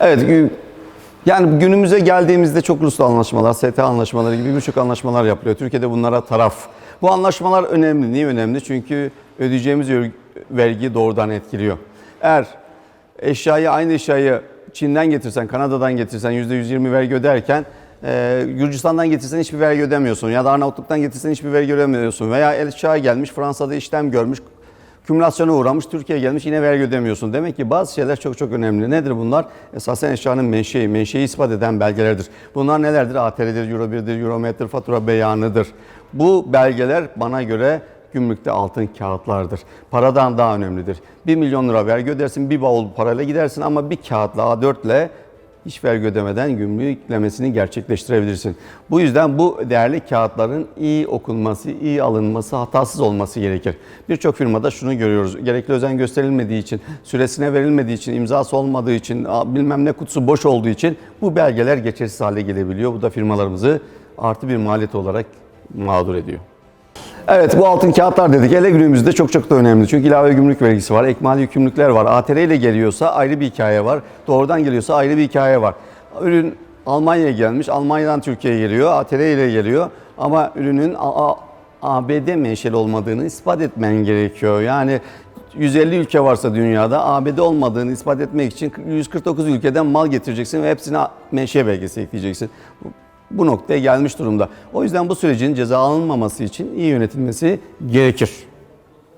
Evet, yani günümüze geldiğimizde çok uluslu anlaşmalar, STA anlaşmaları gibi birçok anlaşmalar yapılıyor. Türkiye'de bunlara taraf. Bu anlaşmalar önemli. Niye önemli? Çünkü ödeyeceğimiz vergi doğrudan etkiliyor. Eğer eşyayı, aynı eşyayı Çin'den getirsen, Kanada'dan getirsen %120 vergi öderken e, Gürcistan'dan getirsen hiçbir vergi ödemiyorsun. Ya da Arnavutluk'tan getirsen hiçbir vergi ödemiyorsun. Veya eşya gelmiş Fransa'da işlem görmüş, kümülasyona uğramış, Türkiye'ye gelmiş yine vergi ödemiyorsun. Demek ki bazı şeyler çok çok önemli. Nedir bunlar? Esasen eşyanın menşei, menşei ispat eden belgelerdir. Bunlar nelerdir? ATR'dir, Euro 1'dir, Eurometre'dir, fatura beyanıdır. Bu belgeler bana göre gümrükte altın kağıtlardır. Paradan daha önemlidir. 1 milyon lira vergi ödersin, bir bavul parayla gidersin ama bir kağıtla A4 ile hiç vergi ödemeden gümrük yüklemesini gerçekleştirebilirsin. Bu yüzden bu değerli kağıtların iyi okunması, iyi alınması, hatasız olması gerekir. Birçok firmada şunu görüyoruz. Gerekli özen gösterilmediği için, süresine verilmediği için, imzası olmadığı için, bilmem ne kutusu boş olduğu için bu belgeler geçersiz hale gelebiliyor. Bu da firmalarımızı artı bir maliyet olarak mağdur ediyor. Evet bu altın kağıtlar dedik. Ele günümüzde çok çok da önemli. Çünkü ilave gümrük vergisi var, ekmali yükümlülükler var. ATR ile geliyorsa ayrı bir hikaye var. Doğrudan geliyorsa ayrı bir hikaye var. Ürün Almanya'ya gelmiş, Almanya'dan Türkiye'ye geliyor, ATR ile geliyor. Ama ürünün ABD menşeli olmadığını ispat etmen gerekiyor. Yani 150 ülke varsa dünyada ABD olmadığını ispat etmek için 149 ülkeden mal getireceksin ve hepsine menşe belgesi ekleyeceksin. Bu- noktaya gelmiş durumda. O yüzden bu sürecin ceza alınmaması için iyi yönetilmesi gerekir.